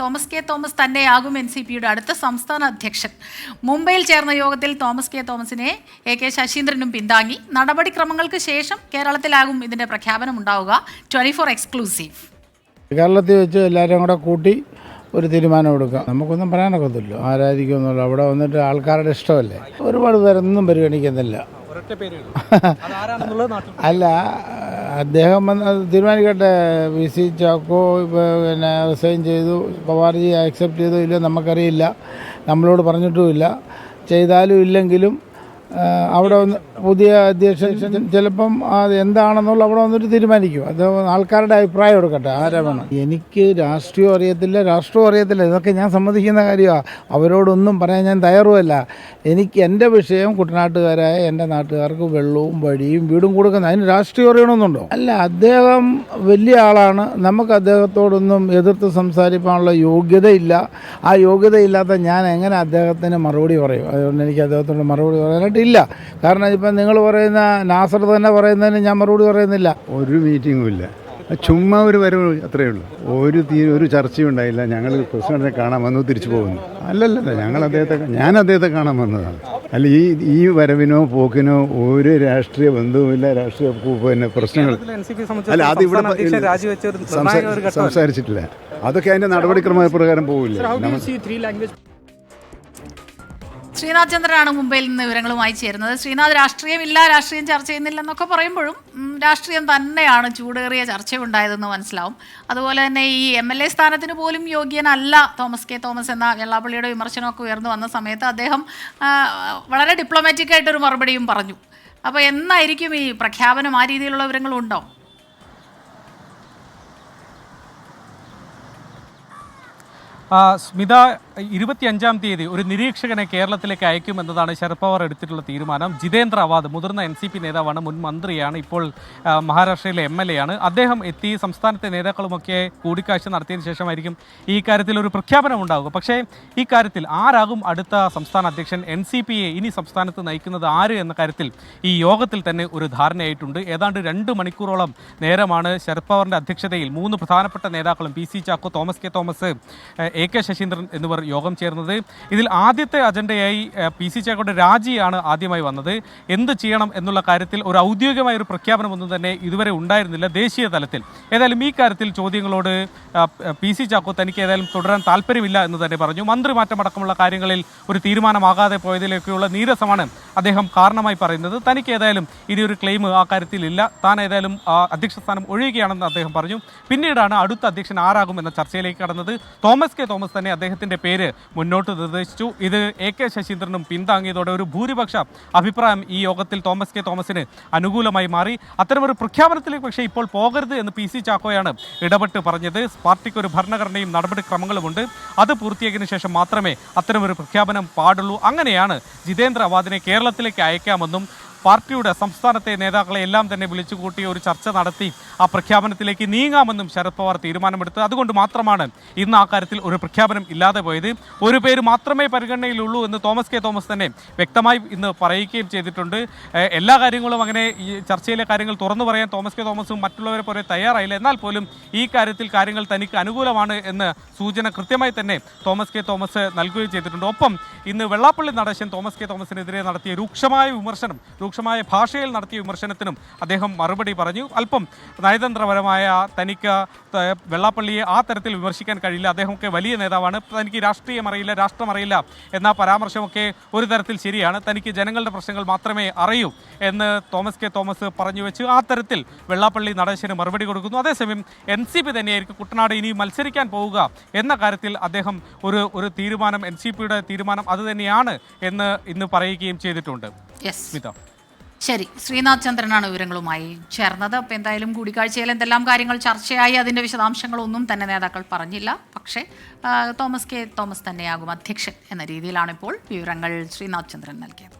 Thomas K Thomas തന്നെയാകും N C പിയുടെ അടുത്ത സംസ്ഥാന അധ്യക്ഷൻ. മുംബൈയിൽ ചേർന്ന യോഗത്തിൽ തോമസ് കെ തോമസിനെ എ കെ ശശീന്ദ്രനും പിന്താങ്ങി. നടപടിക്രമങ്ങൾക്ക് ശേഷം കേരളത്തിലാകും ഇതിന്റെ പ്രഖ്യാപനം ഉണ്ടാവുക ട്വന്റി ഫോർ എക്സ്ക്ലൂസീവ്. കേരളത്തിൽ വെച്ച് എല്ലാവരും കൂടെ കൂട്ടി ഒരു തീരുമാനം എടുക്കാം. നമുക്കൊന്നും പറയാനൊക്കത്തില്ല. ആരായിരിക്കും എന്നുള്ള അവിടെ വന്നിട്ട് ആൾക്കാരുടെ ഇഷ്ടമല്ലേ? ഒരുപാട് പേരൊന്നും പരിഗണിക്കുന്നില്ല. അല്ല അദ്ദേഹം തീരുമാനിക്കട്ടെ. വി സി ചാക്കോ പിന്നെ റിസൈൻ ചെയ്തു. പവാർജി ആക്സെപ്റ്റ് ചെയ്തോ ഇല്ല നമുക്കറിയില്ല. നമ്മളോട് പറഞ്ഞിട്ടുമില്ല. ചെയ്താലും ഇല്ലെങ്കിലും അവിടെ വന്ന് പുതിയ അധ്യക്ഷൻ ചിലപ്പം അത് എന്താണെന്നുള്ള അവിടെ വന്നിട്ട് തീരുമാനിക്കും. അത് ആൾക്കാരുടെ അഭിപ്രായം എടുക്കട്ടെ ആരാ വേണം. എനിക്ക് രാഷ്ട്രീയം അറിയത്തില്ല രാഷ്ട്രീയം അറിയത്തില്ല. ഇതൊക്കെ ഞാൻ സമ്മതിക്കുന്ന കാര്യമാണ് അവരോടൊന്നും പറയാൻ ഞാൻ തയ്യാറുമല്ല. എനിക്ക് എന്റെ വിഷയം കുട്ടനാട്ടുകാരായ എന്റെ നാട്ടുകാർക്ക് വെള്ളവും വഴിയും വീടും കൊടുക്കുന്ന അതിന് രാഷ്ട്രീയം അറിയണമെന്നുണ്ടോ? അല്ല അദ്ദേഹം വലിയ ആളാണ്. നമുക്ക് അദ്ദേഹത്തോടൊന്നും എതിർത്ത് സംസാരിക്കാനുള്ള യോഗ്യതയില്ല. ആ യോഗ്യതയില്ലാത്ത ഞാൻ എങ്ങനെ അദ്ദേഹത്തിന് മറുപടി പറയും? അതുകൊണ്ട് എനിക്ക് അദ്ദേഹത്തോട് മറുപടി പറയാനായിട്ടില്ല കാരണം ഇപ്പം നിങ്ങൾ പറയുന്ന നാസർ തന്നെ പറയുന്നതിന് ഞാൻ മറുപടി പറയുന്നില്ല. ഒരു മീറ്റിങ്ങും ഇല്ല. ചുമ്മാ ഒരു വരവ് അത്രയേ ഉള്ളൂ. ഒരു തീ ഒരു ചർച്ചയും ഉണ്ടായില്ല. ഞങ്ങൾ പ്രസിഡന്റിനെ കാണാൻ വന്നു തിരിച്ചു പോകുന്നു. അല്ലല്ലല്ല ഞങ്ങൾ അദ്ദേഹത്തെ ഞാൻ അദ്ദേഹത്തെ കാണാൻ വന്നതാണ്. അല്ല ഈ ഈ വരവിനോ പോക്കിനോ ഒരു രാഷ്ട്രീയ ബന്ധവുമില്ല. രാഷ്ട്രീയ പിന്നെ പ്രശ്നങ്ങൾ. അല്ല അത് ഇവിടെ സംസാരിച്ചിട്ടില്ല. അതൊക്കെ അതിന്റെ നടപടിക്രമ പ്രകാരം പോവില്ല ശ്രീനാഥ് ചന്ദ്രനാണ് മുംബൈയിൽ നിന്ന് വിവരങ്ങളുമായി ചേരുന്നത്. ശ്രീനാഥ് രാഷ്ട്രീയമില്ല രാഷ്ട്രീയം ചർച്ച ചെയ്യുന്നില്ലെന്നൊക്കെ പറയുമ്പോഴും രാഷ്ട്രീയം തന്നെയാണ് ചൂടേറിയ ചർച്ചയുണ്ടായതെന്ന് മനസ്സിലാവും. അതുപോലെ തന്നെ ഈ എം എൽ എ സ്ഥാനത്തിന് പോലും യോഗ്യനല്ല തോമസ് കെ തോമസ് എന്ന വെള്ളാപ്പള്ളിയുടെ വിമർശനമൊക്കെ ഉയർന്നു വന്ന സമയത്ത് അദ്ദേഹം വളരെ ഡിപ്ലോമാറ്റിക് ആയിട്ടൊരു മറുപടിയും പറഞ്ഞു. അപ്പോൾ എന്നായിരിക്കും ഈ പ്രഖ്യാപനം? ആ രീതിയിലുള്ള വിവരങ്ങളുണ്ടോ സ്മിത ഇരുപത്തിയഞ്ചാം തീയതി ഒരു നിരീക്ഷകനെ കേരളത്തിലേക്ക് അയക്കുമെന്നതാണ് ശരത് പവാർ എടുത്തിട്ടുള്ള തീരുമാനം. ജിതേന്ദ്ര അവാദ് മുതിർന്ന എൻ സി പി നേതാവാണ് മുൻ മന്ത്രിയാണ് ഇപ്പോൾ മഹാരാഷ്ട്രയിലെ എം എൽ എ ആണ്. അദ്ദേഹം എത്തി സംസ്ഥാനത്തെ നേതാക്കളുമൊക്കെ കൂടിക്കാഴ്ച നടത്തിയതിനു ശേഷമായിരിക്കും ഈ കാര്യത്തിൽ ഒരു പ്രഖ്യാപനം ഉണ്ടാവുക. പക്ഷേ ഈ കാര്യത്തിൽ ആരാകും അടുത്ത സംസ്ഥാന അധ്യക്ഷൻ? എൻ സി പിയെ ഇനി സംസ്ഥാനത്ത് നയിക്കുന്നത് ആര് എന്ന കാര്യത്തിൽ ഈ യോഗത്തിൽ തന്നെ ഒരു ധാരണയായിട്ടുണ്ട്. ഏതാണ്ട് രണ്ട് മണിക്കൂറോളം നേരമാണ് ശരത് പവാറിന്റെ അധ്യക്ഷതയിൽ മൂന്ന് പ്രധാനപ്പെട്ട നേതാക്കളും P C Chacko Thomas K Thomas A K Saseendran എന്നിവർ യോഗം ചേർന്നത്. ഇതിൽ ആദ്യത്തെ അജണ്ടയായി പി സി ചാക്കോയുടെ രാജിയാണ് ആദ്യമായി വന്നത്. എന്ത് ചെയ്യണം എന്നുള്ള കാര്യത്തിൽ ഒരു ഔദ്യോഗികമായ ഒരു പ്രഖ്യാപനമൊന്നും തന്നെ ഇതുവരെ ഉണ്ടായിരുന്നില്ല ദേശീയ തലത്തിൽ. ഏതായാലും ഈ കാര്യത്തിൽ ചോദ്യങ്ങളോട് പി സി ചാക്കോ തനിക്ക് ഏതായാലും തുടരാൻ താല്പര്യമില്ല എന്ന് തന്നെ പറഞ്ഞു. മന്ത്രിമാറ്റം അടക്കമുള്ള കാര്യങ്ങളിൽ ഒരു തീരുമാനമാകാതെ പോയതിലേക്കുള്ള നീരസമാണ് അദ്ദേഹം കാരണമായി പറയുന്നത്. തനിക്ക് ഏതായാലും ഇനി ഒരു ക്ലെയിം ആ കാര്യത്തിൽ ഇല്ല താൻ ഏതായാലും അധ്യക്ഷ സ്ഥാനം ഒഴിയുകയാണെന്ന് അദ്ദേഹം പറഞ്ഞു. പിന്നീടാണ് അടുത്ത അധ്യക്ഷൻ ആരാകും എന്ന ചർച്ചയിലേക്ക് കടന്നത്. തോമസ് കെ തോമസ് തന്നെ അദ്ദേഹത്തിന്റെ പേര് മുന്നോട്ട് നിർദ്ദേശിച്ചു. ഇത് എ കെ ശശീന്ദ്രനും പിന്താങ്ങിയതോടെ ഒരു ഭൂരിപക്ഷ അഭിപ്രായം ഈ യോഗത്തിൽ തോമസ് കെ തോമസിന് അനുകൂലമായി മാറി. അത്തരമൊരു പ്രഖ്യാപനത്തിലേക്ക് പക്ഷേ ഇപ്പോൾ പോകരുത് എന്ന് പി സി ചാക്കോയാണ് ഇടപെട്ട് പറഞ്ഞത്. പാർട്ടിക്ക് ഒരു ഭരണഘടനയും നടപടിക്രമങ്ങളുമുണ്ട്. അത് പൂർത്തിയാക്കിയതിനു ശേഷം മാത്രമേ അത്തരമൊരു പ്രഖ്യാപനം പാടുള്ളൂ. അങ്ങനെയാണ് ജിതേന്ദ്ര അവാദിനെ കേരളത്തിലേക്ക് അയക്കാമെന്നും പാർട്ടിയുടെ സംസ്ഥാനത്തെ നേതാക്കളെ എല്ലാം തന്നെ വിളിച്ചുകൂട്ടി ഒരു ചർച്ച നടത്തി ആ പ്രഖ്യാപനത്തിലേക്ക് നീങ്ങാമെന്നും ശരത് പവാർ തീരുമാനമെടുത്തു അതുകൊണ്ട് മാത്രമാണ് ഇന്ന് ആ കാര്യത്തിൽ ഒരു പ്രഖ്യാപനം ഇല്ലാതെ പോയത്. ഒരു പേര് മാത്രമേ പരിഗണനയിലുള്ളൂ എന്ന് തോമസ് കെ തോമസ് തന്നെ വ്യക്തമായി ഇന്ന് പറയുകയും ചെയ്തിട്ടുണ്ട്. എല്ലാ കാര്യങ്ങളും അങ്ങനെ ഈ ചർച്ചയിലെ കാര്യങ്ങൾ തുറന്നു പറയാൻ തോമസ് കെ തോമസും മറ്റുള്ളവരെ പോലെ തയ്യാറായില്ല. എന്നാൽ പോലും ഈ കാര്യത്തിൽ കാര്യങ്ങൾ തനിക്ക് അനുകൂലമാണ് എന്ന് സൂചന കൃത്യമായി തന്നെ തോമസ് കെ തോമസ് നൽകുകയും ചെയ്തിട്ടുണ്ട്. ഒപ്പം ഇന്ന് വെള്ളാപ്പള്ളി നടേശൻ തോമസ് കെ തോമസിനെതിരെ നടത്തിയ രൂക്ഷമായ വിമർശനം രൂക്ഷമായ ഭാഷയിൽ നടത്തിയ വിമർശനത്തിനും അദ്ദേഹം മറുപടി പറഞ്ഞു. അല്പം നയതന്ത്രപരമായ തനിക്ക് വെള്ളാപ്പള്ളിയെ ആ തരത്തിൽ വിമർശിക്കാൻ കഴിയില്ല. അദ്ദേഹമൊക്കെ വലിയ നേതാവാണ്. തനിക്ക് രാഷ്ട്രീയം അറിയില്ല രാഷ്ട്രം അറിയില്ല എന്ന പരാമർശമൊക്കെ ഒരു തരത്തിൽ ശരിയാണ്. തനിക്ക് ജനങ്ങളുടെ പ്രശ്നങ്ങൾ മാത്രമേ അറിയൂ എന്ന് തോമസ് കെ തോമസ് പറഞ്ഞു വെച്ച്. ആ തരത്തിൽ വെള്ളാപ്പള്ളി നടേശന് മറുപടി കൊടുക്കുന്നു. അതേസമയം എൻ സി പി തന്നെയായിരിക്കും കുട്ടനാട് ഇനി മത്സരിക്കാൻ പോവുക എന്ന കാര്യത്തിൽ അദ്ദേഹം ഒരു ഒരു തീരുമാനം എൻ സി പിയുടെ തീരുമാനം അത് തന്നെയാണ് എന്ന് ഇന്ന് പറയുകയും ചെയ്തിട്ടുണ്ട്. സ്മിത. ശരി ശ്രീനാഥ് ചന്ദ്രനാണ് വിവരങ്ങളുമായി ചേർന്നത്. അപ്പോൾ എന്തായാലും കൂടിക്കാഴ്ചയിൽ എന്തെല്ലാം കാര്യങ്ങൾ ചർച്ചയായി അതിന്റെ വിശദാംശങ്ങളൊന്നും തന്നെ നേതാക്കൾ പറഞ്ഞില്ല. പക്ഷേ തോമസ് കെ തോമസ് തന്നെയാകും അധ്യക്ഷൻ എന്ന രീതിയിലാണ് ഇപ്പോൾ വിവരങ്ങൾ ശ്രീനാഥ് ചന്ദ്രൻ നൽകിയത്.